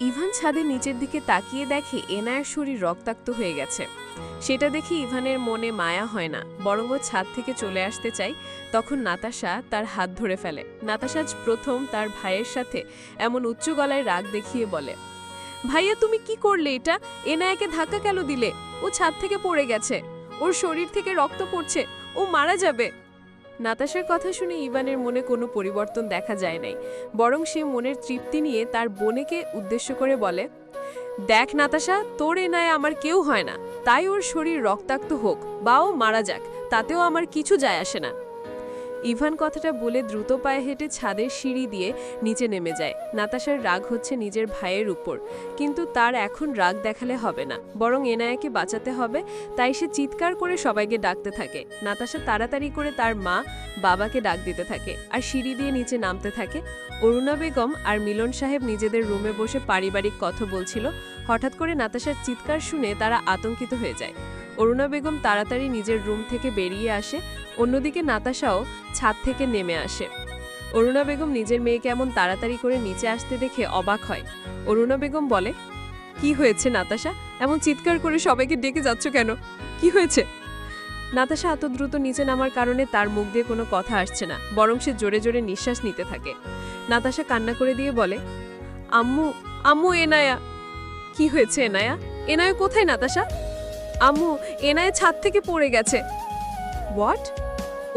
Ivan ছাদের নিচের দিকে তাকিয়ে দেখে এনায়ের শরীর রক্তাক্ত হয়ে গেছে। সেটা দেখে ইভানের মনে মায়া হয় না, বরং ও ছাদ থেকে চলে আসতে চাই তখন নাতাশা তার হাত ধরে ফেলে। নাতাশা আজ প্রথম তার ভাইয়ের সাথে এমন উচ্চ গলায় রাগ দেখিয়ে বলে, ভাইয়া, তুমি কি করলে এটা? এনায়াকে ধাক্কা কেন দিলে? ও ছাদ থেকে পড়ে গেছে। ওর শরীর থেকে রক্ত পড়ছে। ও মারা যাবে। নাতাশার কথা শুনে ইভানের মনে কোনো পরিবর্তন দেখা যায় নাই, বরং সে মনের তৃপ্তি নিয়ে তার বোনেকে উদ্দেশ্য করে বলে, দেখ নাতাশা, তোর এনায় আমার কেউ হয় না। তাই ওর শরীর রক্তাক্ত হোক, বা ও মারা যাক, তাতেও আমার কিছু যায় আসে না। ইভান কথাটা বলে দ্রুত পায়ে হেঁটে ছাদের সিঁড়ি দিয়ে নিচে নেমে যায়। নাতাশার রাগ হচ্ছে নিজের ভাইয়ের উপর। কিন্তু তার এখন রাগ দেখালে হবে না। বরং এনায়াকে বাঁচাতে হবে, তাই সে চিৎকার করে সবাইকে ডাকতে থাকে। নাতাশা তাড়াতাড়ি করে তার মা, বাবাকে ডাক দিতে থাকে আর সিঁড়ি দিয়ে নিচে নামতে থাকে। অরুণা বেগম আর মিলন সাহেব নিজেদের রুমে বসে পারিবারিক কথা বলছিল। হঠাৎ করে নাতাশার চিৎকার শুনে তারা আতঙ্কিত হয়ে যায়। অরুণা বেগম তাড়াতাড়ি নিজের রুম থেকে বেরিয়ে আসে, অন্যদিকে নাতাশাও ছাদ থেকে নেমে আসে। অরুণা বেগম নিজের মেয়েকে এমন তাড়াতাড়ি করে নিচে আসতে দেখে অবাক হয়। অরুণা বেগম বলে, কি হয়েছে নাতাশা? এমন চিৎকার করে সবাইকে ডেকে যাচ্ছ কেন? কি হয়েছে? নাতাশা এত দ্রুত নিচে নামার কারণে তার মুখ দিয়ে কোনো কথা আসছে না, বরং সে জোরে জোরে নিঃশ্বাস নিতে থাকে। নাতাশা কান্না করে দিয়ে বলে, আম্মু আম্মু, এনায়া! কি হয়েছে, এনায়া? এনায়া কোথায় নাতাশা? আম্মু এনায়া ছাদ থেকে পড়ে গেছে। হোয়াট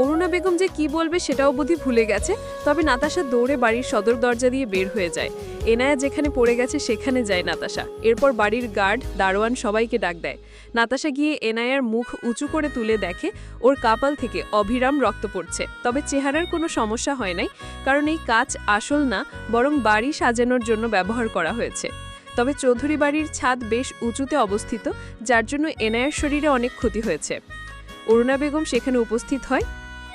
অরুণা বেগম যে কি বলবে সেটাও বুদ্ধি ভুলে গেছে। তবে নাতাশা দৌড়ে বাড়ির সদর দরজা দিয়ে বের হয়ে যায়। এনায়া যেখানে পড়ে গেছে সেখানে যায় নাতাশা। এরপর বাড়ির গার্ড, দারোয়ান সবাইকে ডাক দেয়। নাতাশা গিয়ে এনায়ার মুখ উঁচু করে তুলে দেখে, ওর কাপাল থেকে অভিরাম রক্ত পড়ছে। তবে চেহারার কোনো সমস্যা হয় নাই, কারণ এই কাজ আসল না, বরং বাড়ি সাজানোর জন্য ব্যবহার করা হয়েছে। তবে চৌধুরী বাড়ির ছাদ বেশ উঁচুতে অবস্থিত, যার জন্য এনায়ার শরীরে অনেক ক্ষতি হয়েছে। অরুণা বেগম সেখানে উপস্থিত হয়।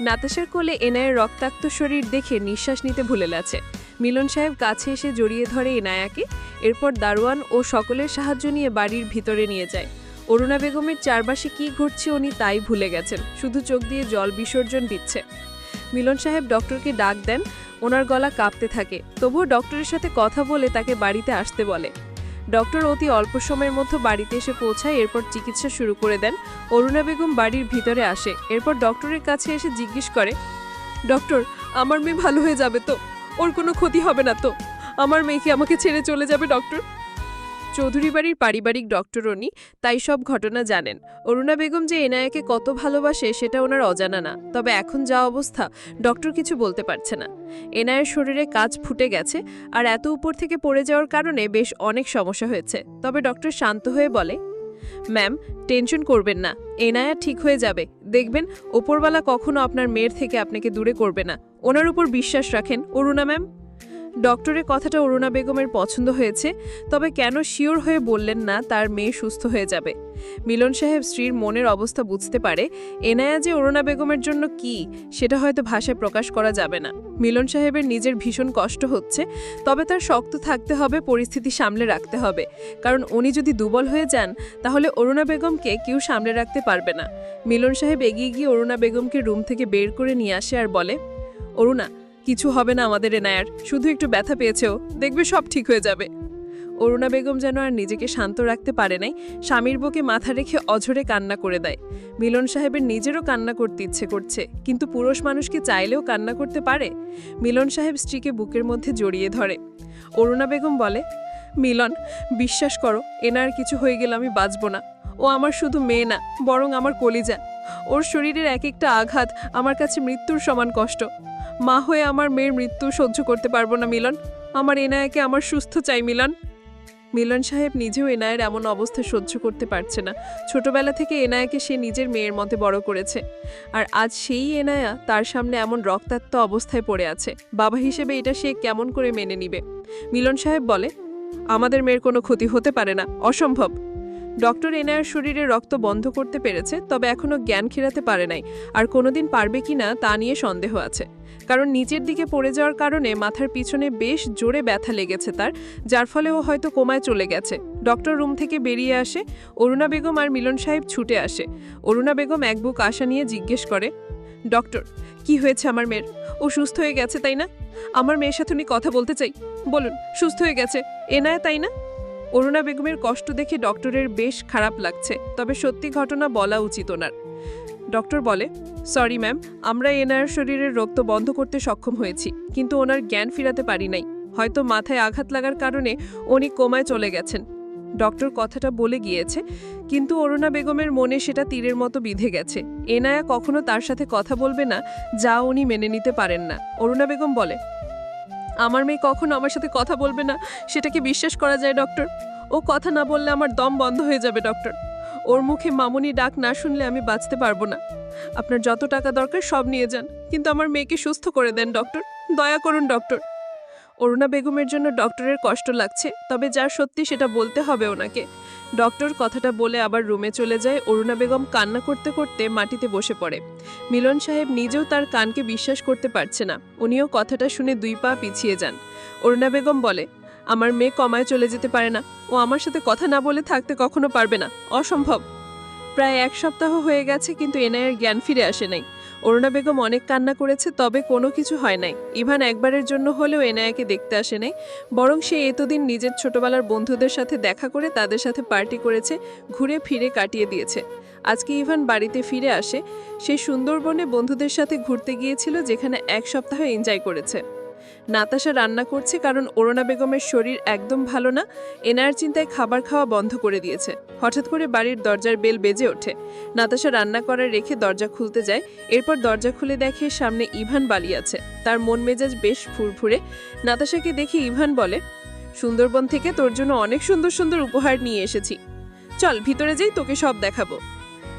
নাতাশার কোলে এনায়ের রক্তাক্ত শরীর দেখে নিঃশ্বাস নিতে ভুলে গেছে। মিলন সাহেব কাছে এসে জড়িয়ে ধরে এনায়াকে এরপর দারোয়ান ও সকলের সাহায্য নিয়ে বাড়ির ভিতরে নিয়ে যায়। অরুণা বেগমের চারপাশে কি ঘটছে উনি তাই ভুলে গেছেন, শুধু চোখ দিয়ে জল বিসর্জন দিচ্ছে। মিলন সাহেব ডক্টরকে ডাক দেন, ওনার গলা কাঁপতে থাকে, তবুও ডক্টরের সাথে কথা বলে তাকে বাড়িতে আসতে বলে। ডক্টর অতি অল্প সময়ের মধ্যে বাড়িতে এসে পৌঁছায়, এরপর চিকিৎসা শুরু করে দেন। অরুণা বেগম বাড়ির ভিতরে আসে, এরপর ডক্টরের কাছে এসে জিজ্ঞেস করে, ডক্টর, আমার মেয়ে ভালো হয়ে যাবে তো? ওর কোনো ক্ষতি হবে না তো? আমার মেয়ে কি আমাকে ছেড়ে চলে যাবে, ডক্টর? চৌধুরী বাড়ির পারিবারিক ডক্টর উনি তাই সব ঘটনা জানেন। অরুণা বেগম যে এনায়াকে কত ভালোবাসে সেটা ওনার অজানা না। তবে এখন যা অবস্থা, ডক্টর কিছু বলতে পারছে না। এনায়ের শরীরে কাজ ফুটে গেছে আর এত উপর থেকে পড়ে যাওয়ার কারণে বেশ অনেক সমস্যা হয়েছে। তবে ডক্টর শান্ত হয়ে বলে, ম্যাম, টেনশন করবেন না। এনায়া ঠিক হয়ে যাবে। দেখবেন, ওপরওয়ালা কখনো আপনার মেয়ের থেকে আপনাকে দূরে করবে না। ওনার উপর বিশ্বাস রাখেন। অরুণা ম্যাম? ডক্টরের কথাটা অরুণা বেগমের পছন্দ হয়েছে, তবে কেন শিওর হয়ে বললেন না তার মেয়ে সুস্থ হয়ে যাবে? মিলন সাহেব স্ত্রীর মনের অবস্থা বুঝতে পারে, এনায়া যে অরুণা বেগমের জন্য কি, সেটা হয়তো ভাষায় প্রকাশ করা যাবে না। মিলন সাহেবের নিজের ভীষণ কষ্ট হচ্ছে, তবে তার শক্ত থাকতে হবে, পরিস্থিতি সামলে রাখতে হবে। কারণ উনি যদি দুর্বল হয়ে যান, তাহলে অরুণা বেগমকে কেউ সামলে রাখতে পারবে না। মিলন সাহেব এগিয়ে গিয়ে অরুণা বেগমকে রুম থেকে বের করে নিয়ে আসে আর বলে, অরুণা কিছু হবে না আমাদের এনায়ার। শুধু একটু ব্যথা পেয়েছেও দেখবে সব ঠিক হয়ে যাবে। অরুণা বেগম যেন আর নিজেকে শান্ত রাখতে পারে নাই, স্বামীর বুকে মাথা রেখে অঝরে কান্না করে দেয়। মিলন সাহেবের নিজেরও কান্না করতে ইচ্ছে করছে, কিন্তু পুরুষ মানুষকে চাইলেও কান্না করতে পারে? মিলন সাহেব স্ত্রীকে বুকের মধ্যে জড়িয়ে ধরে। অরুণা বেগম বলে, মিলন, বিশ্বাস করো, এনার কিছু হয়ে গেলে আমি বাঁচব না। ও আমার শুধু মেয়ে না, বরং আমার কলিজা। ওর শরীরের এক একটা আঘাত আমার কাছে মৃত্যুর সমান কষ্ট। মা হয়ে আমার মেয়ের মৃত্যু সহ্য করতে পারব না, মিলন। আমার এনায়াকে আমার সুস্থ চাই, মিলন। মিলন সাহেব নিজেও এনায়ের এমন অবস্থা সহ্য করতে পারছে না। ছোটবেলা থেকে এনায়াকে সে নিজের মেয়ের মতে বড় করেছে। আর আজ সেই এনায়া তার সামনে এমন রক্তাক্ত অবস্থায় পড়ে আছে। বাবা হিসেবে এটা সে কেমন করে মেনে নিবে? মিলন সাহেব বলে, আমাদের মেয়ের কোনো ক্ষতি হতে পারে না। অসম্ভব। ডক্টর এনায়ার শরীরে রক্ত বন্ধ করতে পেরেছে, তবে এখনও জ্ঞান খেরাতে পারে নাই। আর কোনোদিন পারবে কি না, তা নিয়ে সন্দেহ আছে। কারণ নিচের দিকে পড়ে যাওয়ার কারণে মাথার পিছনে বেশ জোরে ব্যথা লেগেছে তার, যার ফলে ও হয়তো কোমায় চলে গেছে। ডক্টর রুম থেকে বেরিয়ে আসে, অরুণা বেগম আর মিলন সাহেব ছুটে আসে। অরুণা বেগম এক বুক আশা নিয়ে জিজ্ঞেস করে, ডক্টর, কি হয়েছে আমার মেয়ের? ও সুস্থ হয়ে গেছে তাই না? আমার মেয়ের সাথে উনি কথা বলতে চাই। বলুন, সুস্থ হয়ে গেছে। এনায় তাই না? অরুণা বেগমের কষ্ট দেখে ডক্টরের বেশ খারাপ লাগছে, তবে সত্যি ঘটনা বলা উচিত ওনার। ডক্টর বলে, সরি ম্যাম, আমরা এনার শরীরের রক্ত বন্ধ করতে সক্ষম হয়েছি, কিন্তু ওনার জ্ঞান ফিরাতে পারি নাই। হয়তো মাথায় আঘাত লাগার কারণে উনি কোমায় চলে গেছেন। ডক্টর কথাটা বলে গিয়েছে, কিন্তু অরুণা বেগমের মনে সেটা তীরের মতো বিধে গেছে। এনায়া কখনো তার সাথে কথা বলবে না, যা উনি মেনে নিতে পারেন না। অরুণা বেগম বলে আমার মেয়ে কখনো আমার সাথে কথা বলবে না। সেটাকে বিশ্বাস করা যায়, ডক্টর? ও কথা না বললে আমার দম বন্ধ হয়ে যাবে, ডক্টর। ওর মুখে মামুনি ডাক না শুনলে আমি বাঁচতে পারব না। আপনার যত টাকা দরকার সব নিয়ে যান, কিন্তু আমার মেয়েকে সুস্থ করে দেন, ডক্টর। দয়া করুন, ডক্টর। অরুণা বেগমের জন্য ডক্টরের কষ্ট লাগছে, তবে যা সত্যি সেটা বলতে হবে ওনাকে। ডক্টর কথাটা বলে আবার রুমে চলে যায়। অরুণা বেগম কান্না করতে করতে মাটিতে বসে পড়ে। মিলন সাহেব নিজেও তার কানকে বিশ্বাস করতে পারছে না। উনিও কথাটা শুনে দুই পা পিছিয়ে যান। অরুণা বেগম বলে, আমার মেয়ে কমায় চলে যেতে পারে না। ও আমার সাথে কথা না বলে থাকতে কখনো পারবে না। অসম্ভব। প্রায় এক সপ্তাহ হয়ে গেছে কিন্তু এনআইয়ের জ্ঞান ফিরে আসে নাই। অরুণা বেগম অনেক কান্না করেছে, তবে কোনো কিছু হয় নাই। ইভান একবারের জন্য হলেও এনায়াকে দেখতে আসে নাই। বরং সে এতদিন নিজের ছোটবেলার বন্ধুদের সাথে দেখা করে তাদের সাথে পার্টি করেছে, ঘুরে ফিরে কাটিয়ে দিয়েছে। আজকে ইভান বাড়িতে ফিরে আসে, সে সুন্দরবনে বন্ধুদের সাথে ঘুরতে গিয়েছিল, যেখানে এক সপ্তাহ এনজয় করেছে। নাতাশা রান্না করছে কারণ অরুণা বেগমের শরীর একদম ভালো না এনার চিন্তায় খাবার খাওয়া বন্ধ করে দিয়েছে। হঠাৎ করে বাড়ির দরজার বেল বেজে ওঠে। নাতাশা রান্না করার রেখে দরজা খুলতে যায়, এরপর দরজা খুলে দেখে সামনে ইভান বালি আছে। তার মন মেজাজ বেশ ফুরফুরে। নাতাশাকে দেখে ইভান বলে, সুন্দরবন থেকে তোর জন্য অনেক সুন্দর সুন্দর উপহার নিয়ে এসেছি। চল, ভিতরে যাই, তোকে সব দেখাবো।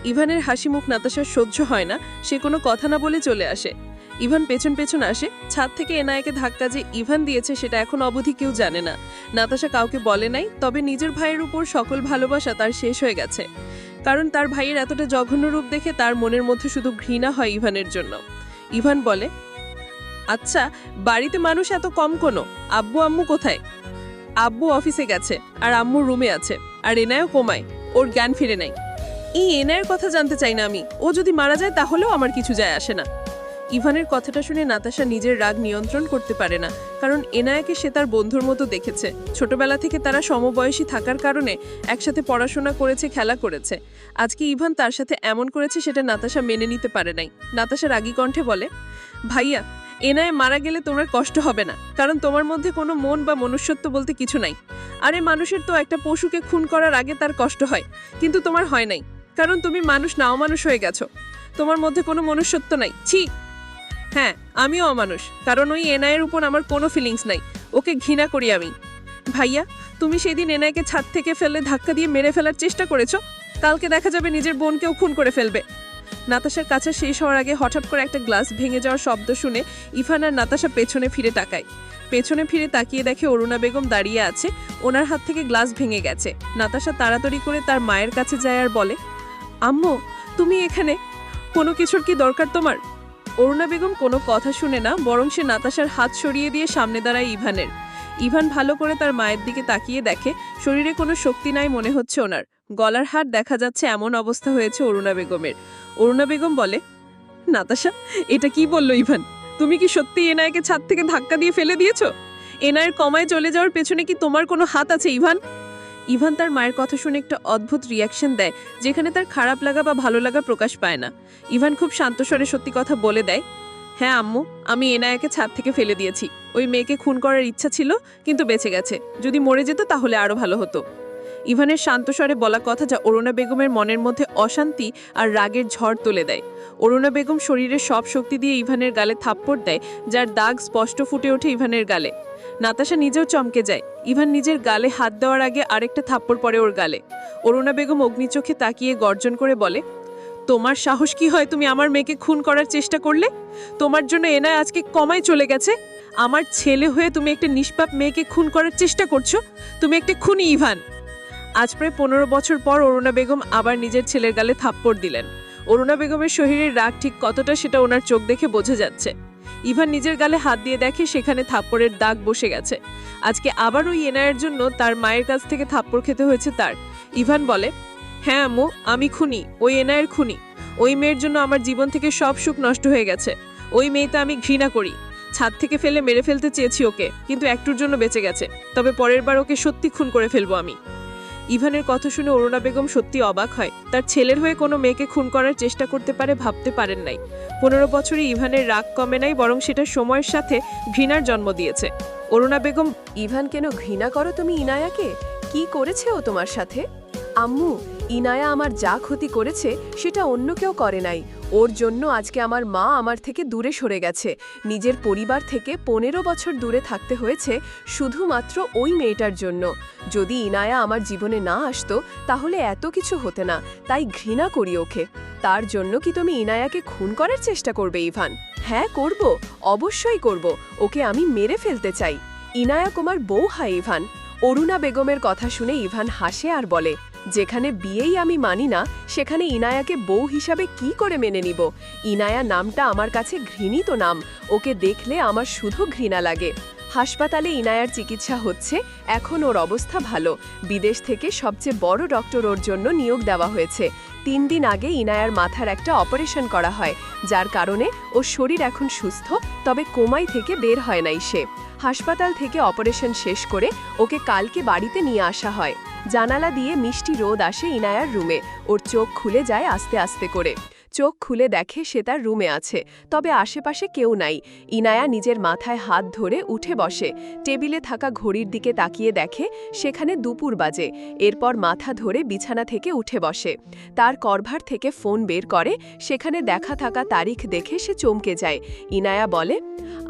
ইভানের হাসি মুখ নাতাশার সহ্য হয় না, সে কোনো কথা না বলে চলে আসে। ইভান পেছন পেছন আসে। ছাদ থেকে এনায়াকে ধাক্কা যে ইভান দিয়েছে সেটা এখন অবধি কেউ জানে না। নাতাশা কাউকে বলে নাই, তবে নিজের ভাইয়ের উপর সকল ভালোবাসা তার শেষ হয়ে গেছে। কারণ তার ভাইয়ের এতটা জঘন্য রূপ দেখে তার মনের মধ্যে শুধু ঘৃণা হয় ইভানের জন্য। ইভান বলে আচ্ছা বাড়িতে মানুষ এত কম কোনো? আব্বু আম্মু কোথায়? আব্বু অফিসে গেছে, আর আম্মু রুমে আছে, আর এনায়ও কমায়, ওর জ্ঞান ফিরে নাই। এই এনায়ের কথা জানতে চাই না আমি। ও যদি মারা যায় তাহলেও আমার কিছু যায় আসে না। ইভানের কথাটা শুনে নাতাশা নিজের রাগ নিয়ন্ত্রণ করতে পারে না, কারণ এনায়াকে সে তার বন্ধুর মতো দেখেছে। ছোটবেলা থেকে তারা সমবয়সী থাকার কারণে একসাথে পড়াশোনা করেছে, খেলা করেছে। আজকে ইভান তার সাথে এমন করেছে সেটা নাতাশা মেনে নিতে পারে নাই। নাতাশা রাগী কণ্ঠে বলে, ভাইয়া, এনায় মারা গেলে তোমার কষ্ট হবে না, কারণ তোমার মধ্যে কোনো মন বা মনুষ্যত্ব বলতে কিছু নাই। আরে মানুষের তো একটা পশুকে খুন করার আগে তার কষ্ট হয়, কিন্তু তোমার হয় নাই, কারণ তুমি মানুষ না অমানুষ হয়ে গেছো। তোমার মধ্যে কোনো মনুষ্যত্ব নাই, ছি! হ্যাঁ আমিও অমানুষ। কারণ ওই এনআইয়ের উপর আমার কোনো ফিলিংস নাই। ওকে ঘৃণা করি আমি। ভাইয়া, তুমি সেদিন এনআইকে ছাদ থেকে ফেলে ধাক্কা দিয়ে মেরে ফেলার চেষ্টা করেছ? কালকে দেখা যাবে নিজের বোনকেও খুন করে ফেলবে। নাতাশার কাছে শেষ হওয়ার আগে হঠাৎ করে একটা গ্লাস ভেঙে যাওয়ার শব্দ শুনে ইফান আর নাতাশা পেছনে ফিরে তাকায়। পেছনে ফিরে তাকিয়ে দেখে অরুণা বেগম দাঁড়িয়ে আছে। ওনার হাত থেকে গ্লাস ভেঙে গেছে। নাতাশা তাড়াতাড়ি করে তার মায়ের কাছে যায় আর বলে, আম্মু, তুমি এখানে? কোনো কিছুর কি দরকার তোমার? অরুণা বেগম কোনো কথা শুনে না, বরং সে নাতাশার হাত সরিয়ে দিয়ে সামনে দাঁড়ায় ইভানের। ইভান ভালো করে তার মায়ের দিকে তাকিয়ে দেখে, শরীরে কোনো শক্তি নাই মনে হচ্ছে ওনার। গলার হার দেখা যাচ্ছে এমন অবস্থা হয়েছে অরুণা বেগমের। অরুণা বেগম বলে, নাতাশা, এটা কি বলল ইভান? তুমি কি সত্যি এনায়কে ছাদ থেকে ধাক্কা দিয়ে ফেলে দিয়েছ? এনায়ের কমায় চলে যাওয়ার পেছনে কি তোমার কোনো হাত আছে ইভান? ইভান তার মায়ের কথা শুনে একটা অদ্ভুত রিয়াকশন দেয়, যেখানে তার খারাপ লাগা বা ভালো লাগা প্রকাশ পায় না। ইভান খুব শান্ত স্বরে সত্যি কথা বলে দেয় হ্যাঁ আম্মু, আমি এনায়াকে ছাদ থেকে ফেলে দিয়েছি। ওই মেয়েকে খুন করার ইচ্ছা ছিল, কিন্তু বেঁচে গেছে। যদি মরে যেত, তাহলে আরও ভালো হতো। ইভানের শান্ত স্বরে বলা কথা যা অরুণা বেগমের মনের মধ্যে অশান্তি আর রাগের ঝড় তুলে দেয়। অরুণা বেগম শরীরের সব শক্তি দিয়ে ইভানের গালে থাপ্পড় দেয়, যার দাগ স্পষ্ট ফুটে ওঠে ইভানের গালে। নাতাশা নিজেও চমকে যায়। ইভান নিজের গালে হাত দেওয়ার আগে আরেকটা থাপ্পড় পড়ে ওর গালে। অরুণা বেগম অগ্নিচোখে তাকিয়ে গর্জন করে বলে, তোমার সাহস কি হয় তুমি আমার মেয়েকে খুন করার চেষ্টা করলে? তোমার জন্য এনায় আজকে কমায় চলে গেছে। আমার ছেলে হয়ে তুমি একটা নিষ্পাপ মেয়েকে খুন করার চেষ্টা করছ? তুমি একটা খুনি, ইভান! আজ প্রায় পনেরো বছর পর অরুণা বেগম আবার নিজের ছেলের গালে থাপ্পড় দিলেন। অরুণা বেগমের শরীরের রাগ ঠিক কতটা সেটা ওনার চোখ দেখে বোঝা যাচ্ছে। ইভান নিজের গালে হাত দিয়ে দেখে সেখানে থাপ্পড়ের দাগ বসে গেছে। আজকে আবার ওই এনায়ের জন্য তার মায়ের কাছ থেকে থাপ্পড় খেতে হয়েছে তার। ইভান বলে হ্যাঁ আম্মু, আমি খুনি, ওই এনায়ের খুনি। ওই মেয়ের জন্য আমার জীবন থেকে সব সুখ নষ্ট হয়ে গেছে। ওই মেয়েটা আমি ঘৃণা করি। ছাদ থেকে ফেলে মেরে ফেলতে চেয়েছি ওকে, কিন্তু একটুর জন্য বেঁচে গেছে। তবে পরের বার ওকে সত্যি খুন করে ফেলব আমি। ইভানের কথা শুনে অরুণা বেগম সত্যি অবাক হয়। তার ছেলের হয়ে কোনো মেয়েকে খুন করার চেষ্টা করতে পারে, ভাবতে পারেন নাই। পনেরো বছরে ইভানের রাগ কমে নাই, বরং সেটা সময়ের সাথে ঘৃণার জন্ম দিয়েছে। অরুণা বেগম, ইভান কেন ঘৃণা করো তুমি ইনায়াকে? কি করেছে ও তোমার সাথে? আম্মু, ইনায়া আমার যা ক্ষতি করেছে সেটা অন্য কেউ করে নাই। ওর জন্য আজকে আমার মা আমার থেকে দূরে সরে গেছে। নিজের পরিবার থেকে পনেরো বছর দূরে থাকতে হয়েছে শুধুমাত্র ওই মেয়েটার জন্য। যদি ইনায়া আমার জীবনে না আসতো, তাহলে এত কিছু হতে না, তাই ঘৃণা করি ওকে। তার জন্য কি তুমি ইনায়াকে খুন করার চেষ্টা করবে, ইভান? হ্যাঁ করব, অবশ্যই করব, ওকে আমি মেরে ফেলতে চাই। ইনায়া কুমার বউ হাই ইভান। অরুণা বেগমের কথা শুনে ইভান হাসে আর বলে যেখানে বিয়েই আমি মানি না, সেখানে ইনায়াকে বউ হিসাবে কি করে মেনে নিব? ইনায়া নামটা আমার কাছে ঘৃণিত নাম। ওকে দেখলে আমার শুধু ঘৃণা লাগে। হাসপাতালে ইনায়ার চিকিৎসা হচ্ছে, এখন ওর অবস্থা ভালো। বিদেশ থেকে সবচেয়ে বড় ডক্টর ওর জন্য নিয়োগ দেওয়া হয়েছে। তিন দিন আগে ইনায়ার মাথার একটা অপারেশন করা হয়, যার কারণে ওর শরীর এখন সুস্থ, তবে কোমাই থেকে বের হয় নাই সে। হাসপাতাল থেকে অপারেশন শেষ করে ওকে কালকে বাড়িতে নিয়ে আসা হয়। জানালা দিয়ে মিষ্টি রোদ আসে ইনায়ার রুমে। ওর চোখ খুলে যায় আস্তে আস্তে করে। চোখ খুলে দেখে সে তার রুমে আছে, তবে আশেপাশে কেউ নাই। ইনায়া নিজের মাথায় হাত ধরে উঠে বসে, টেবিলে থাকা ঘড়ির দিকে তাকিয়ে দেখে সেখানে দুপুর বাজে। এরপর মাথা ধরে বিছানা থেকে উঠে বসে। তার করভার থেকে ফোন বের করে, সেখানে দেখা থাকা তারিখ দেখে সে চমকে যায়। ইনায়া বলে,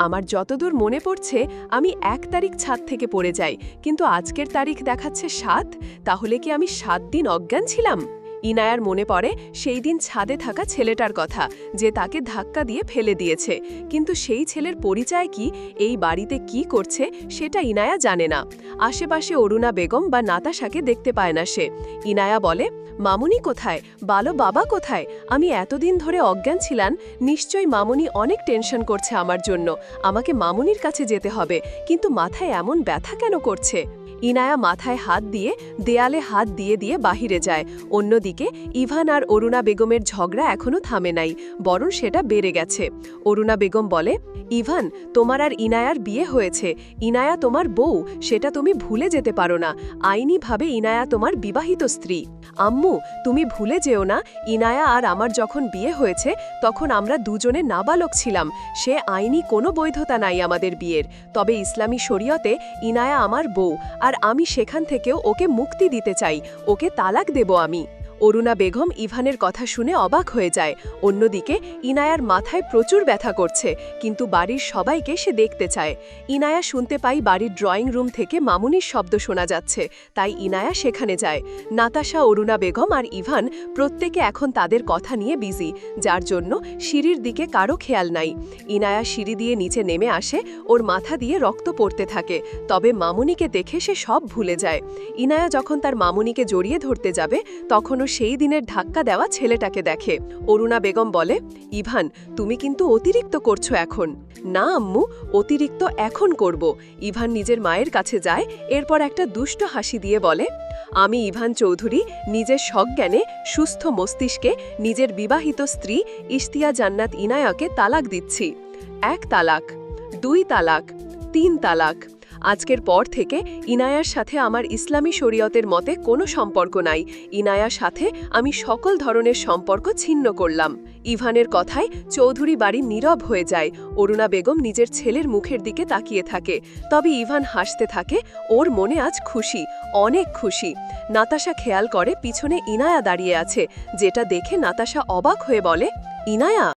আমার যতদূর মনে পড়ছে, আমি এক তারিখ ছাদ থেকে পড়ে যাই, কিন্তু আজকের তারিখ দেখাচ্ছে সাত, তাহলে কি আমি সাত দিন অজ্ঞান ছিলাম? ইনায়ার মনে পড়ে সেই দিন ছাদে থাকা ছেলেটার কথা, যে তাকে ধাক্কা দিয়ে ফেলে দিয়েছে। কিন্তু সেই ছেলের পরিচয় কি, এই বাড়িতে কি করছে, সেটা ইনায়া জানে না। আশেপাশে অরুণা বেগম বা নাতাশাকে দেখতে পায় না সে। ইনায়া বলে, মামুনি কোথায়? বালো বাবা কোথায়? আমি এতদিন ধরে অজ্ঞান ছিলাম, নিশ্চয়ই মামুনি অনেক টেনশন করছে আমার জন্য। আমাকে মামুনির কাছে যেতে হবে, কিন্তু মাথায় এমন ব্যথা কেন করছে? ইনায়া মাথায় হাত দিয়ে, দেয়ালে হাত দিয়ে দিয়ে বাহিরে যায়। অন্যদিকে ইভান আর অরুণা বেগমের ঝগড়া এখনও থামে নাই, বরং সেটা বেড়ে গেছে। অরুণা বেগম বলে, ইভান, তোমার আর ইনায়ার বিয়ে হয়েছে। ইনায়া তোমার বউ, সেটা তুমি ভুলে যেতে পারো না। আইনিভাবে ইনায়া তোমার বিবাহিত স্ত্রী। আম্মু, তুমি ভুলে যেও না, ইনায়া আর আমার যখন বিয়ে হয়েছে, তখন আমরা দুজনে নাবালক ছিলাম। সে আইনি কোনো বৈধতা নাই আমাদের বিয়ের। তবে ইসলামী শরীয়তে ইনায়া আমার বউ আর আমি সেখান থেকেও ওকে মুক্তি দিতে চাই। ওকে তালাক দেব আমি। অরুণা বেগম ইভানের কথা শুনে অবাক হয়ে যায়। অন্যদিকে, ইনায়ার মাথায় প্রচুর ব্যথা করছে, কিন্তু বাড়ির সবাইকে সে দেখতে চায়। ইনায়া শুনতে পাই বাড়ির ড্রয়িং রুম থেকে মামুনির শব্দ শোনা যাচ্ছে, তাই ইনায়া সেখানে যায়। নাতাশা, অরুণা বেগম আর ইভান প্রত্যেকে এখন তাদের কথা নিয়ে বিজি, যার জন্য সিঁড়ির দিকে কারও খেয়াল নাই। ইনায়া সিঁড়ি দিয়ে নিচে নেমে আসে, ওর মাথা দিয়ে রক্ত পড়তে থাকে, তবে মামুনিকে দেখে সে সব ভুলে যায়। ইনায়া যখন তার মামুনিকে জড়িয়ে ধরতে যাবে, তখনও সেই দিনের ধাক্কা দেওয়া ছেলেটাকে দেখে। অরুণা বেগম বলে, ইভান, তুমি কিন্তু অতিরিক্ত করছ এখন। না, আম্মু, অতিরিক্ত এখন করব। ইভান নিজের মায়ের কাছে যায়, এরপর একটা দুষ্ট হাসি দিয়ে বলে, আমি ইভান চৌধুরী, নিজের সজ্ঞানে সুস্থ মস্তিষ্কে নিজের বিবাহিত স্ত্রী ইশতিয়া জান্নাত ইনায়াকে তালাক দিচ্ছি। এক তালাক, দুই তালাক, তিন তালাক। আজকের পর থেকে ইনায়ার সাথে আমার ইসলামী শরীয়তের মতে কোনো সম্পর্ক নাই। ইনায়ার সাথে আমি সকল ধরনের সম্পর্ক ছিন্ন করলাম। ইভানের কথায় চৌধুরী বাড়ি নীরব হয়ে যায়। অরুণা বেগম নিজের ছেলের মুখের দিকে তাকিয়ে থাকে। তবে ইভান হাসতে থাকে, ওর মনে আজ খুশি, অনেক খুশি। নাতাশা খেয়াল করে পিছনে ইনায়া দাঁড়িয়ে আছে, যেটা দেখে নাতাশা অবাক হয়ে বলে, ইনায়া?